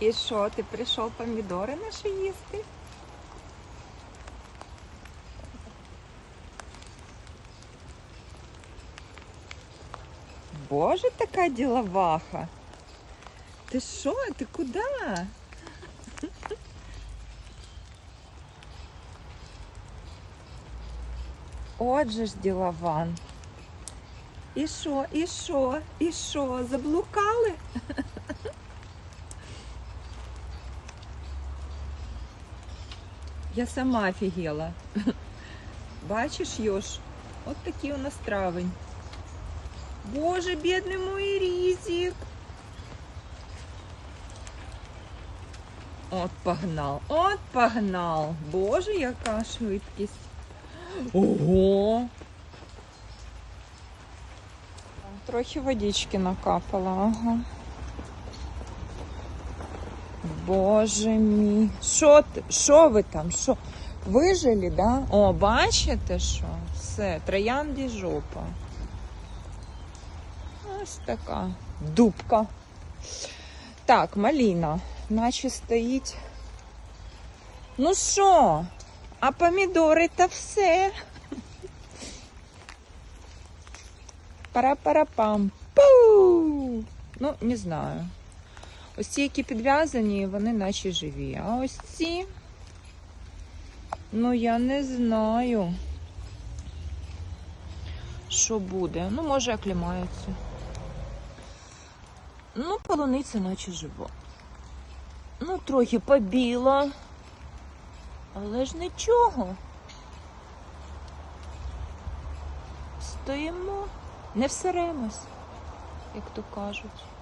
І що, ти прийшов помідори наші їсти? Боже, така діловаха. Ти що? Ти куди? Отже ж ділован. І що, і що, і що? Заблукали? Я сама офігела. Бачиш, Йош, от такий у нас травень. Боже, бідний мой різик. От погнал, от погнал. Боже, яка швидкість. Ого. Трохи водички накапала, ага. Боже мій. Що? Що ви там? Що? Вижили, да? О, бачите що? Все, троянді жопа. Ось така дубка. Так, маліна, наче стоїть. Ну що? А помідори та все. Пара-пара-пам. Пу! Ну, не знаю. Ось ці, які підв'язані, вони наче живі. А ось ці, ну я не знаю, що буде. Ну, може, оклімаються. Ну, полуниця наче жива. Ну, трохи побіла. Але ж нічого. Стоїмо, не всеремось, як то кажуть.